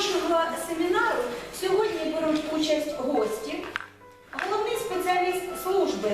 нашого семінару сьогодні беруть участь гості. Головний спеціаліст служби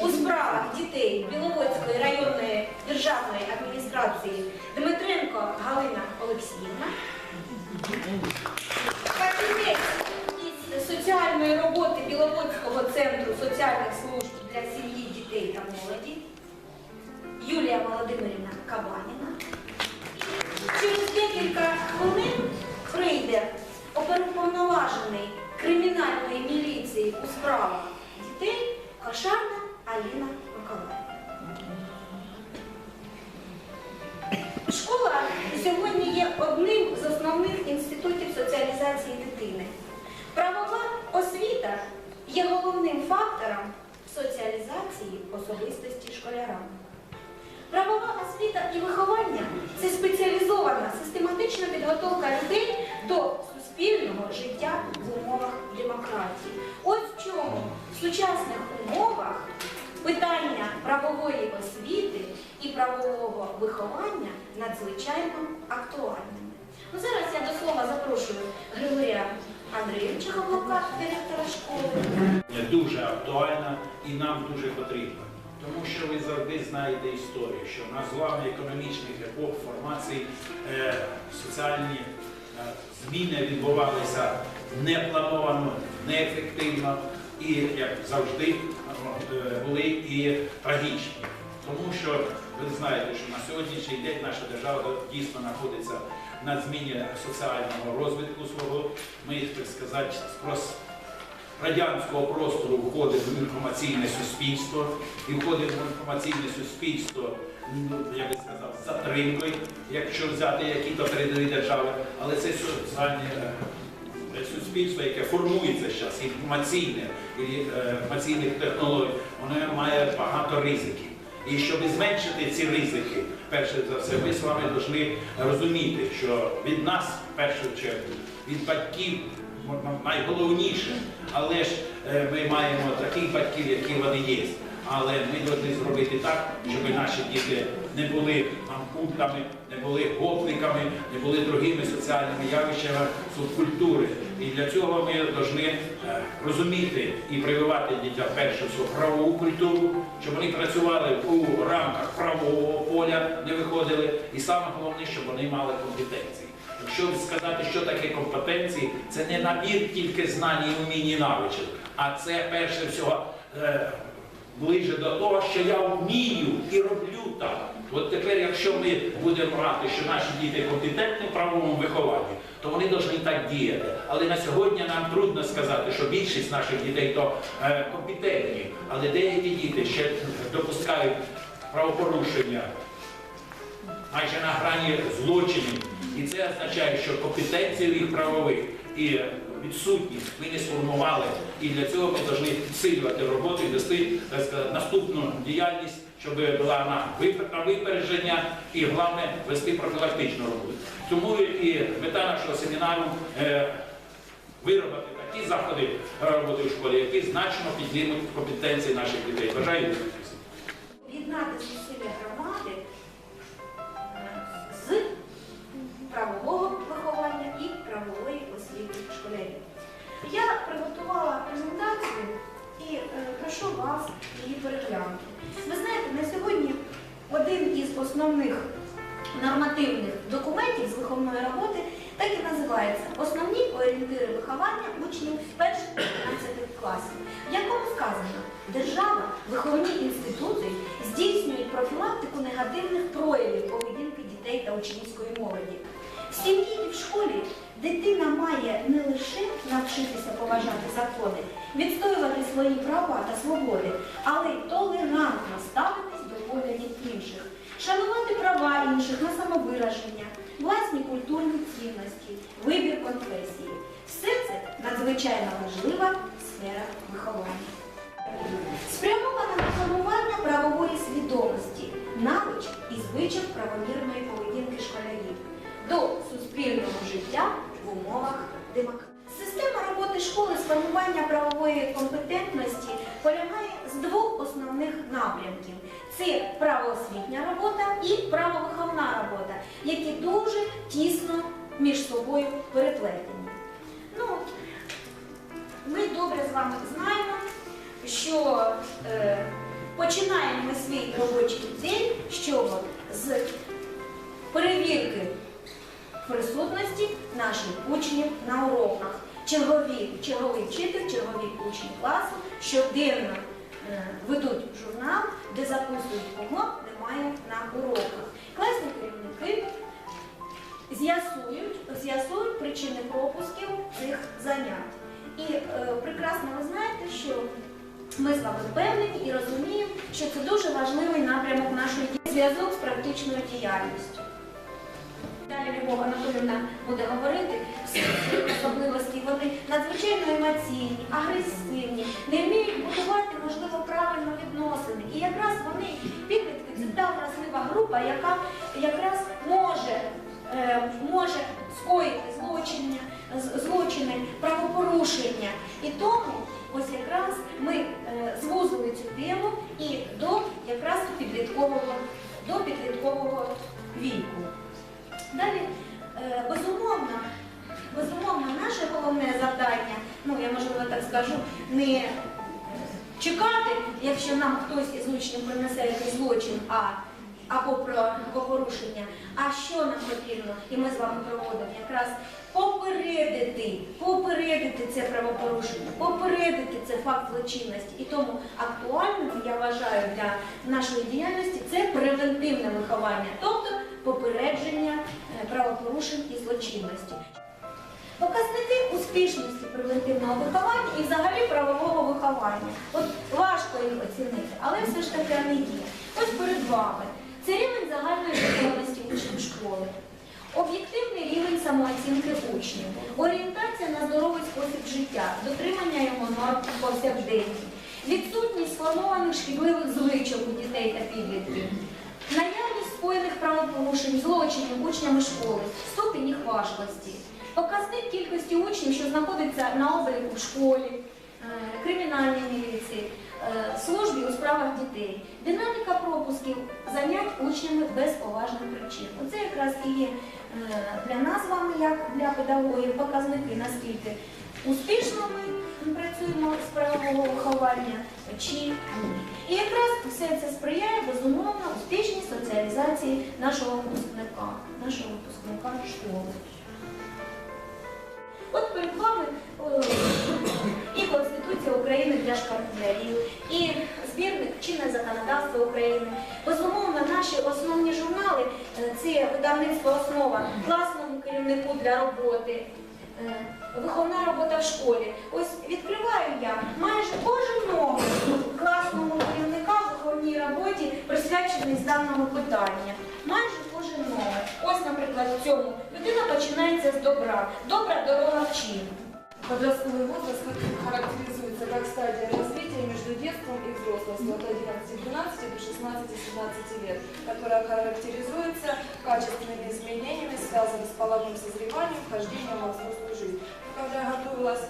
у справах дітей Біловодської районної державної адміністрації Дмитренко Галина Олексіївна. Із соціальної роботи Біловодського центру соціальних служб для сім'ї, дітей та молоді Юлія Володимирівна Кабаніна. Через декілька хвилин прийде оперуповноважений кримінальної міліції у справах дітей Кошарна Аліна Миколаївна. Школа сьогодні є одним з основних інститутів соціалізації дитини. Правова освіта є головним фактором соціалізації особистості школяра. Правова освіта і виховання це спеціалізована систематична підготовка людей до суспільного життя в умовах демократії. Ось в чому в сучасних умовах питання правової освіти і правового виховання надзвичайно актуальними. Ну, зараз я до слова запрошую Григорія Андрійовича Говлака, директора школи. Дуже актуальна і нам дуже потрібна. Тому що ви завжди знаєте історію, що на зламі економічних епох формацій е, соціальні зміни відбувалися неплановано, неефективно і, як завжди, е, були і трагічні. Тому що ви знаєте, що на сьогоднішній день наша держава дійсно знаходиться на зміні соціального розвитку свого, ми, так сказати, спрос радянського простору входить в інформаційне суспільство і входить в інформаційне суспільство, я би сказав, затримкою, якщо взяти які-то передові держави, але це соціальне е, суспільство, яке формується зараз, інформаційне, е, інформаційних технологій, воно має багато ризиків. І щоб зменшити ці ризики, перше за все, ми з вами повинні розуміти, що від нас, в першу чергу, від батьків найголовніше, але ж е, ми маємо таких батьків, які вони є. Але ми повинні зробити так, щоб наші діти не були ампутами, не були гопниками, не були другими соціальними явищами субкультури. І для цього ми повинні е, розуміти і прививати дітям перше всього правову культуру, щоб вони працювали у рамках правового поля, не виходили. І саме головне, щоб вони мали компетенції. Якщо сказати, що таке компетенції, це не набір тільки знань і умінь і навичок, а це перше всього е, ближе до того, що я вмію і роблю так. От тепер, якщо ми будемо брати, що наші діти компетентні в правовому вихованні, то вони повинні так діяти. Але на сьогодні нам трудно сказати, що більшість наших дітей то е, компетентні, але деякі діти ще допускають правопорушення майже на грані злочинів. І це означає, що компетенції їх правових і відсутність ми не сформували. І для цього ми повинні підсилювати роботу і вести наступну діяльність, щоб була на випередження і головне вести профілактичну роботу. Тому і мета нашого семінару е, виробити такі заходи роботи в школі, які значно піднімуть компетенції наших дітей. Бажаю прошу вас її переглянути. Ви знаєте, на сьогодні один із основних нормативних документів з виховної роботи так і називається Основні орієнтири виховання учнів з перших 15 класів, в якому сказано, держава, виховні інститути здійснюють профілактику негативних проявів поведінки дітей та учнівської молоді. В сім'ї і в школі дитина має не лише навчитися поважати закони, відстоювати свої права та свободи, але й толерантно ставитись до поглядів інших, шанувати права інших на самовираження, власні культурні цінності, вибір конфесії. Все це надзвичайно важлива сфера виховання. Спрямована на формування правової свідомості, навичок і звичок правомірної поведінки школярів до суспільного життя в умовах демократії. Система роботи школи з формування правової компетентності полягає з двох основних напрямків: це правоосвітня робота і правовиховна робота, які дуже тісно між собою переплетені. Ну, ми добре з вами знаємо, що е, починаємо ми свій робочий день чого? З перевірки присутності наших учнів на уроках. Чергові, черговий вчитель, чергові учні класу щоденно е, ведуть журнал, де записують кого немає на уроках. Класні керівники з'ясують, з'ясують причини пропусків цих занять. І е, прекрасно ви знаєте, що ми з вами впевнені і розуміємо, що це дуже важливий напрямок нашої зв'язок з практичною діяльністю. Далі Любов Анатолівна буде говорити особливості. Вони надзвичайно емоційні, агресивні, не вміють будувати, можливо, правильно відносини. І якраз вони, підлітки, це та вразлива група, яка якраз може, е, може скоїти злочини, злочини, правопорушення. І тому ось якраз ми е, звузили цю тему і до якраз підліткового, до підліткового віку. Далі, е, безумовно, безумовно, наше головне завдання, ну я можливо так скажу, не чекати, якщо нам хтось із учнів принесе якийсь злочин, а або про порушення, а що нам потрібно, і ми з вами проводимо якраз попередити, попередити це правопорушення, попередити це факт злочинності. І тому актуальним, я вважаю, для нашої діяльності це превентивне виховання, тобто попередження правопорушень і злочинності. Показники успішності превентивного виховання і взагалі правового виховання. От важко їх оцінити, але все ж таки вони є. Ось перед вами. Це рівень загальної готовності учнів школи. Об'єктивний рівень самооцінки учнів, орієнтація на здоровий спосіб життя, дотримання його норм повсякденні, відсутність сформованих шкідливих звичок у дітей та підлітків, скоєних правопорушень, злочинів учнями школи, ступінь їх важкості, показник кількості учнів, що знаходиться на обліку в школі, е, кримінальній міліції, е, службі у справах дітей, динаміка пропусків занять учнями без поважних причин. Оце якраз і є е, для нас з вами, як для педагогів, показники, наскільки успішно ми працюємо з правового виховання чи ні. І якраз все це сприяє безумовно успішній соціалізації нашого випускника, нашого випускника школи. От перед вами е, і Конституція України для школярів, і збірник чинне законодавство України. Безумовно, наші основні журнали е, це видавництво основа класному керівнику для роботи. е, Виховна робота в школі. Ось відкриваю я майже кожен номер класному керівника в виховній роботі присвячений з даного питання. Майже кожен номер. Ось, наприклад, в цьому людина починається з добра. Добра дорога вчинку. Подростковый возраст характеризуется как стадия развития между детством и взрослостью от 11-12 до 16-17 лет, которая характеризуется качественными изменениями, связанными с половым созреванием, вхождением во взрослую я готовилась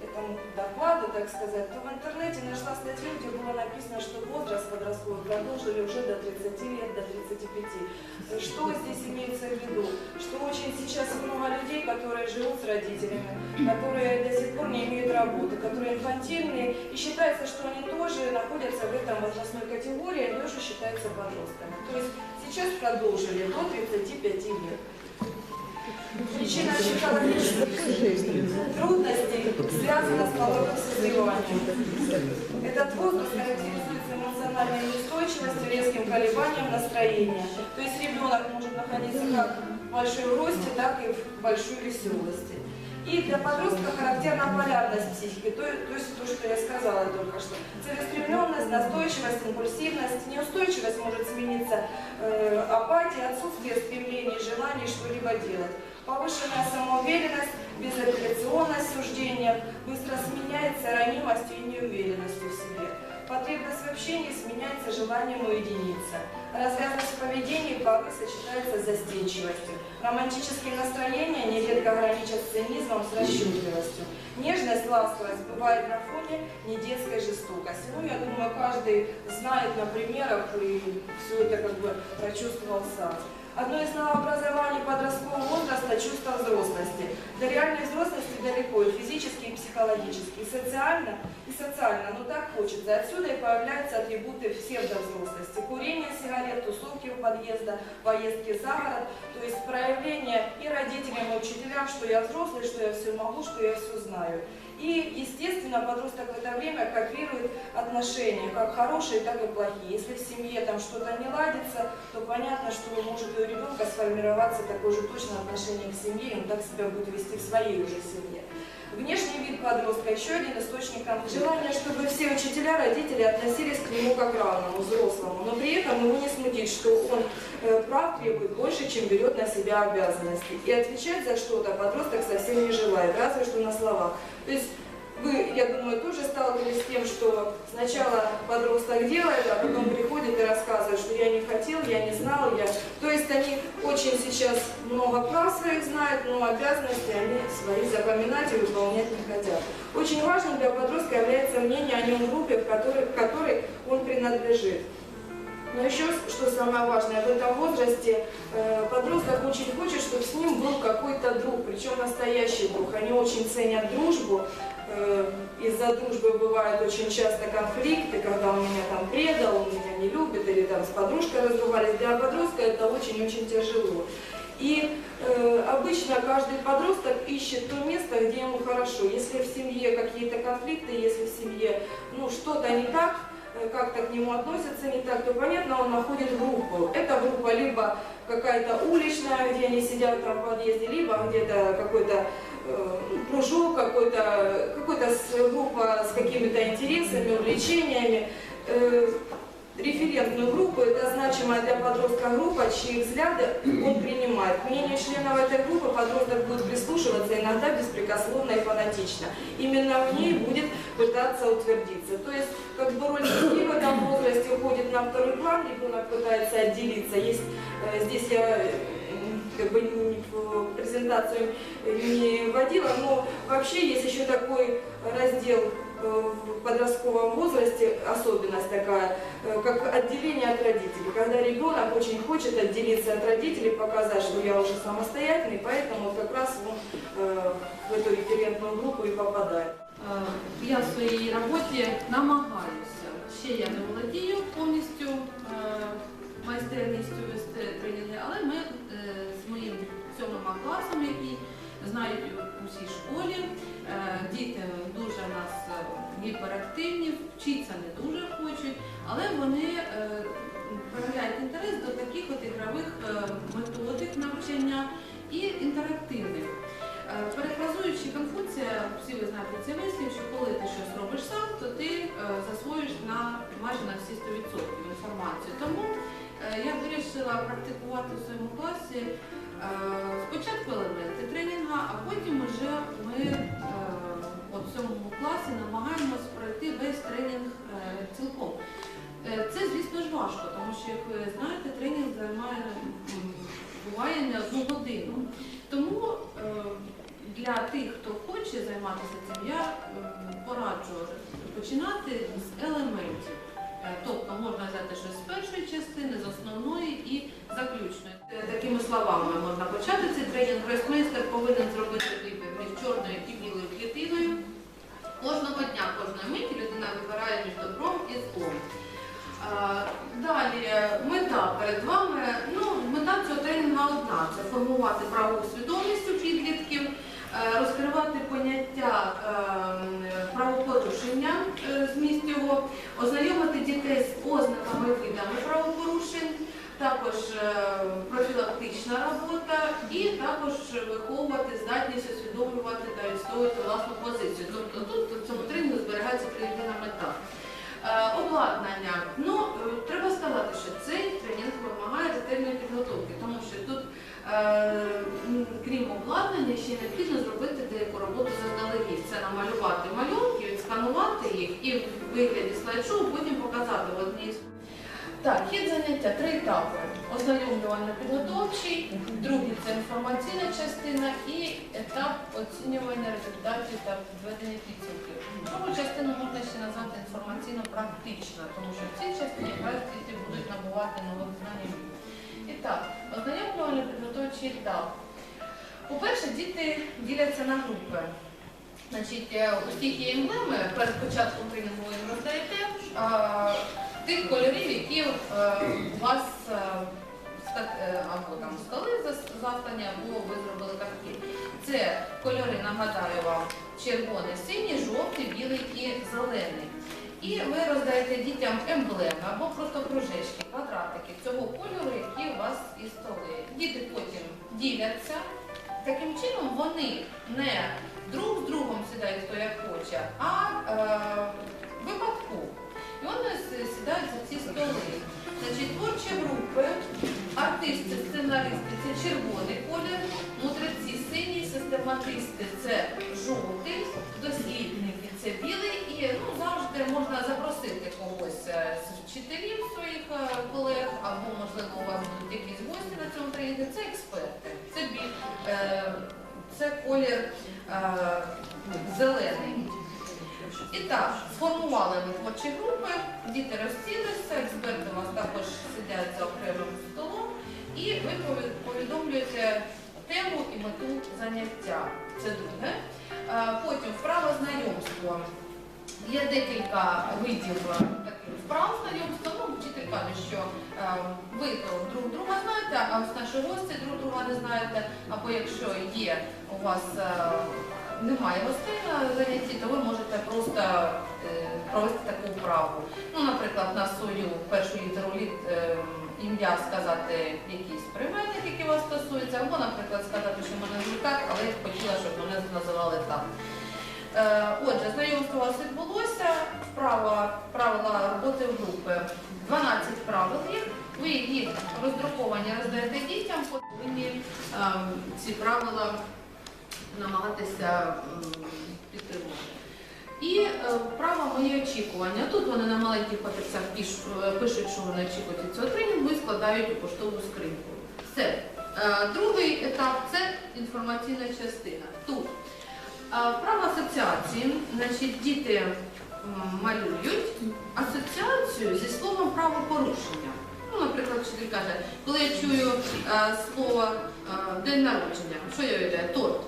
к этому докладу, так сказать, то в интернете нашла статью, где было написано, что возраст подростковый продолжили уже до 30 лет, до 35. Что здесь имеется в виду? Что очень сейчас много людей, которые живут с родителями, которые до сих пор не имеют работы, которые инфантильные, и считается, что они тоже находятся в этом возрастной категории, они тоже считаются подростками. То есть сейчас продолжили до 35 лет. Трудностей связана с половым созреванием. Этот возраст характеризуется эмоциональной неустойчивостью, резким колебанием настроения. То есть ребенок может находиться как в большой росте, так и в большой веселости. И для подростка характерна полярность психики, то, то есть то, что я сказала только что. Целеустремленность, настойчивость, импульсивность, неустойчивость может смениться э, апатией, отсутствие стремлений, желаний что-либо делать. Повышенная самоуверенность, безапелляционность в суждениях быстро сменяется ранимостью и неуверенностью в себе. Потребность в общении сменяется желанием уединиться. Развязность в поведении порой сочетается с застенчивостью. Романтические настроения нередко граничат с цинизмом, с расчетливостью. Нежность, ласковость бывает на фоне недетской жестокости. Ну, я думаю, каждый знает на примерах и все это как бы прочувствовал сам. Одно из новообразований подросткового возраста – чувство взрослости. До реальной взрослости далеко и физически, и психологически, и социально, и социально, но так хочется. Отсюда и появляются атрибуты псевдовзрослости. Курение сигарет, тусовки у подъезда, поездки за город, то есть проявление и родителям, и учителям, что я взрослый, что я все могу, что я все знаю. И, естественно, подросток в это время копирует отношения, как хорошие, так и плохие. Если в семье там что-то не ладится, то понятно, что может и у ребенка сформироваться такое же точное отношение к семье, и он так себя будет вести в своей уже семье. Внешний вид подростка еще один источник конфликта. Желание, чтобы все учителя, родители относились к нему как равному, взрослому, но при этом его не смутить, что он э, прав требует больше, чем берет на себя обязанности. И отвечать за что-то подросток совсем не желает, разве что на словах. То есть вы, я думаю, тоже сталкивались с тем, что сначала подросток делает, а потом приходит и рассказывает, хотел, я не знал, я... То есть они очень сейчас много прав своих знают, но обязанности они свои запоминать и выполнять не хотят. Очень важным для подростка является мнение о нем группе, в которой, в которой он принадлежит. Но еще, что самое важное, в этом возрасте э, подросток очень хочет, чтобы с ним был какой-то друг, причем настоящий друг. Они очень ценят дружбу. Э, Из-за дружбы бывают очень часто конфликты, когда он меня там предал, он меня не любит, или там с подружкой разругались. Для подростка это очень-очень тяжело. И э, обычно каждый подросток ищет то место, где ему хорошо. Если в семье какие-то конфликты, если в семье ну, что-то не так, э, как-то к нему относятся не так, то понятно, он находит группу. Эта группа либо какая-то уличная, где они сидят там в подъезде, либо где-то какой-то кружок, какой-то какой-то с- группа с какими-то интересами, увлечениями. Э, референтную группу, это значимая для подростка группа, чьи взгляды он принимает. К мнению членов этой группы подросток будет прислушиваться иногда беспрекословно и фанатично. Именно в ней будет пытаться утвердиться. То есть, как бы роль семьи в этом возрасте уходит на второй план, ребенок пытается отделиться. Есть, э, здесь я э, как бы не- в презентацию не вводила, но вообще есть еще такой раздел э, в подростковом возрасте, особенность такая, э, как отделение от родителей. Когда ребенок очень хочет отделиться от родителей, показать, что я уже самостоятельный, поэтому вот как раз он э, в эту референтную группу и попадает. Е, Я в своїй роботі намагаюся. Ще я не володію повністю е, майстерністю вести тренінги, але ми е, з моїм сьомим А класом, які знають у всій школі, е, діти дуже в нас е, гіперактивні, вчитися не дуже хочуть, але вони е, проявляють інтерес до таких от ігрових методик навчання і інтерактивних. Перефразуючи Конфуція, всі ви знаєте цей вислів, що коли ти щось робиш сам, то ти засвоїш на майже на всі 100% інформацію. Тому я вирішила практикувати в своєму класі спочатку елементи тренінгу, а потім вже ми е, от в цьому класі намагаємось пройти весь тренінг е, цілком. Е, Це, звісно ж, важко, тому що, як ви знаєте, тренінг займає буває не одну годину. Тому е, для тих, хто хоче займатися цим, я е, пораджу починати з елементів. Е, Тобто можна взяти щось з першої частини, з основної і заключної. Е, Такими словами можна почати цей тренінг. Гросмейстер повинен зробити вибір між чорною і білою клітиною. Кожного дня, кожної миті людина вибирає між добром і злом. Е, Далі мета перед вами. Ну, мета цього тренінгу одна це формувати правову свідомість у підлітків, розкривати поняття е, правопорушення, зміст його, ознайомити дітей з ознаками видами правопорушень, також е, профілактична робота і також виховувати здатність усвідомлювати та відстоювати власну позицію. Тобто тут в цьому тренінгу зберігається єдина мета. Е, Обладнання. Ну, е, треба сказати, що цей тренінг вимагає ретельної підготовки, тому що тут, е, крім обладнання, ще необхідно зробити деяку роботу заздалегідь. Це намалювати малюнки, відсканувати їх і в вигляді слайд-шоу потім показати в одній так, є заняття три етапи. Ознайомлювально підготовчий, другий це інформаційна частина і етап оцінювання результатів та підведення підсумків. Другу частину можна ще назвати інформаційно-практична, тому що в цій частині діти будуть набувати нових знань. і. Так, ознайомлювально підготовчий етап. По-перше, діти діляться на групи. Значить, е, оскільки є емблеми, перед початком тренінгу їм роздаєте тих кольорів, які е, у вас е, е, або там столи зас- застані, або ви зробили картки. Це кольори, нагадаю вам, червоний, синій, жовтий, білий і зелений. І ви роздаєте дітям емблеми або просто кружечки, квадратики цього кольору, які у вас і столи. Діти потім діляться. Таким чином вони не друг з другом сідають хто як хоче, а е, випадково. І вони с- сідають за ці столи. Значить, творчі групи, артисти, сценаристи це червоний колір, мудреці синій, систематисти це жовтий, дослідники це білий. І ну, завжди можна запросити когось е, з вчителів своїх е, колег, або, можливо, у вас будуть якісь гості на цьому тренінгу. Це експерти. Це біль. Е, це колір е, зелений. І так, сформували ми творчі групи, діти розсілися, експерти у вас також сидять за окремим столом, і ви повідомлюєте тему і мету заняття. Це друге. Е, Потім вправа знайомства. Є декілька видів таких вправ знайомства. Ну, вчитель каже, що е, ви то друг друга знаєте, а ось наші гості друг друга не знаєте. Або якщо є у вас е, немає гостей на занятті, то ви можете просто е, провести таку вправу. Ну, наприклад, на свою першу літеру літ, е, ім'я сказати якийсь прийменник, який вас стосується, або, наприклад, сказати, що мене звуть так, але я хотіла, щоб мене називали так. Е, Отже, знайомство у вас відбулося, вправа, правила роботи в групи. 12 правил їх. Ви їх роздруковані роздаєте дітям, повинні ці правила намагатися підтримувати. І е, вправа мої очікування. Тут вони на маленьких папірцях е, пишуть, що вони очікують цього тренінгу і складають у поштову скриньку. Все. Е, Другий етап це інформаційна частина. Тут а, Вправа асоціації, значить, діти малюють асоціацію зі словом правопорушення. Ну, наприклад, вчитель каже, коли я чую е, слово е, день народження, що я уявляю? Торт.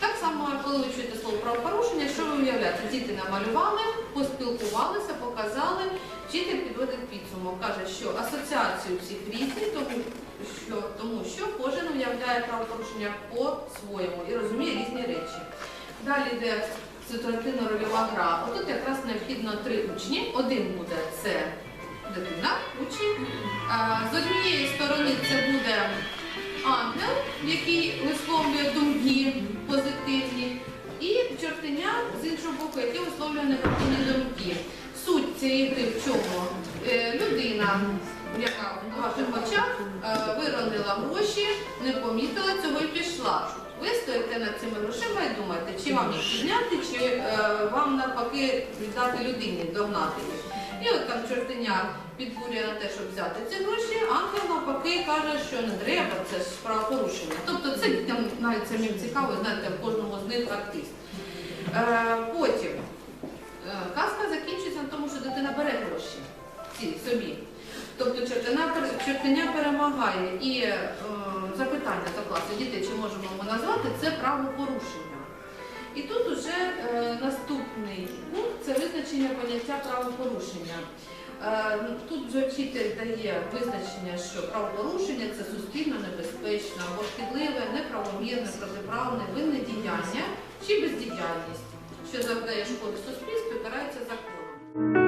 Так само, коли ви чуєте слово правопорушення, що ви уявляєте? Діти намалювали, поспілкувалися, показали, вчитель підводить підсумок, каже, що асоціації всіх різні, тому що, тому що кожен уявляє правопорушення по-своєму і розуміє різні речі. Далі йде ситуативно-рольова гра. Отут якраз необхідно три учні. Один буде це дитина, учень. З однієї сторони це буде який висловлює думки позитивні, і чортеня з іншого боку, який висловлює негативні думки. Суть цієї гри в чому? Е, Людина, яка в ваших очах е, виронила гроші, не помітила цього і пішла. Ви стоїте над цими грошима і думаєте, чи вам їх підняти, чи е, вам навпаки віддати людині, догнати їх. І от там чортеня підбурює на те, щоб взяти ці гроші, ангел навпаки каже, що не треба, це правопорушення. Тобто це дітям навіть самим цікаво, знаєте, в кожному з них артист. Е, потім е, казка закінчується на тому, що дитина бере гроші ці собі. Тобто чортеня, пер- перемагає і е, запитання до класу дітей, чи можемо ми назвати це правопорушення. І тут уже е, наступний пункт це визначення поняття правопорушення. Е, тут вже вчитель дає визначення, що правопорушення це суспільно небезпечне або шкідливе, неправомірне, протиправне, винне діяння чи бездіяльність, що завдає шкоди суспільству карається законом.